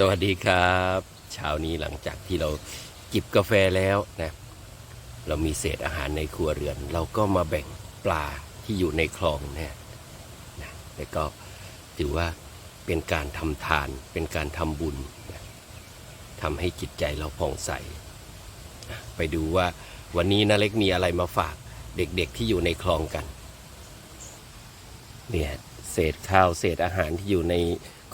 สวัสดีครับเช้านี้หลังจากที่เราจิบกาแฟแล้วนะเรามีเศษอาหารในครัวเรือน เราก็มาแบ่งปลาที่อยู่ในคลองเนี่ยนะแล้วก็ถือว่าเป็นการทำทานเป็นการทำบุญนะทำให้จิตใจเราผ่องใสนะไปดูว่าวันนี้นาเล็กมีอะไรมาฝากเด็กๆที่อยู่ในคลองกันเนี่ยเศษข้าวเศษอาหารที่อยู่ใน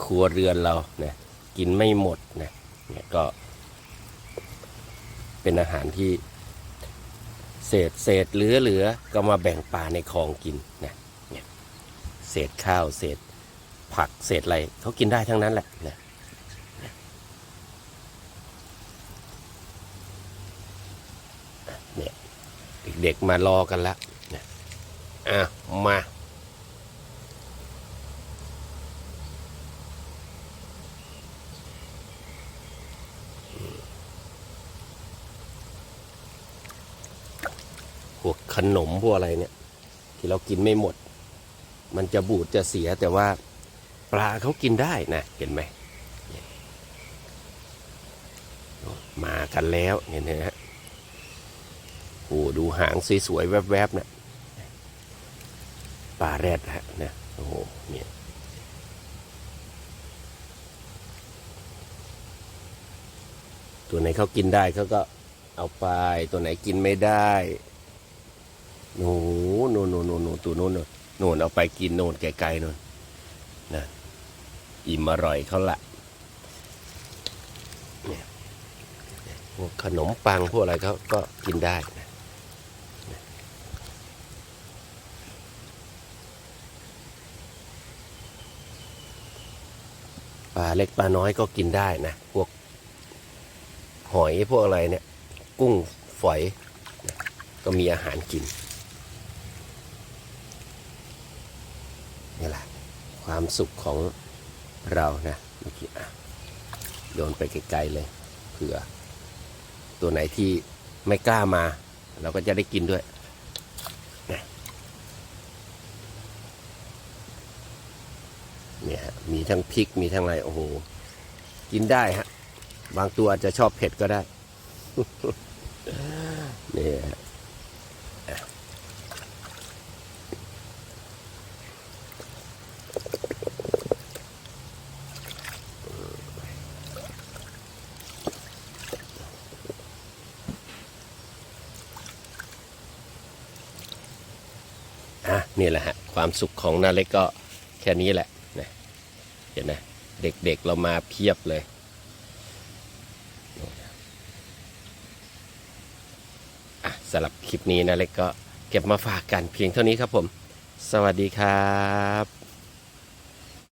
ครัวเรือนเรานะ กินไม่หมดนะเนี่ยก็ เป็นอาหารที่เศษเศษเหลือเหลือก็มาแบ่งปลาในคลองกินนะเนี่ยเศษข้าวเศษผักเศษอะไรเขากินได้ทั้งนั้นแหละนะเนี่ยเด็กๆมารอกันแล้วนะอะมา พวกขนมพวกอะไรเนี่ย ที่เรากินไม่หมด มันจะบูดจะเสียแต่ว่าปลาเขากินได้นะเห็นไหมมากันแล้วเห็นไหมฮะโอ้ดูหางสวยๆแวบๆเนะี่ยปลาแรดฮะเนี่ยโอ้โหเนี่ยตัวไหนเขากินได้เขาก็เอาไป ตัวไหนกินไม่ได้ โน่นโน่นโน่นโน่นตัวโน่นโน่นโน่นเอาไปกินโน่นไกลๆโน่นนะอิ่มอร่อยเขาละเนี่ยพวกขนมปังพวกอะไรเขาก็กินได้นะปลาเล็กปลาน้อยก็กินได้นะ พวกหอยพวกอะไรเนี่ย กุ้งฝอยก็มีอาหารกินแหละ ความสุขของเรานะเมื่อกี้อะโยนไปไกลๆเลยเผื่อ ตัวไหนที่ไม่กล้ามา เราก็จะได้กินด้วยนะเนี่ยมีทั้งพริกมีทั้งอะไรโอ้โหกินได้ฮะ บางตัวอาจจะชอบเผ็ดก็ได้ เนี่ฮะนี่แหละฮะความสุขของนาเล็กก็แค่นี้แหละนะเห็นนะเด็กๆเรามาเพียบเลยอะสำหรับคลิปนี้นาเล็กก็เก็บมาฝากกันเพียงเท่านี้ครับผม สวัสดีครับ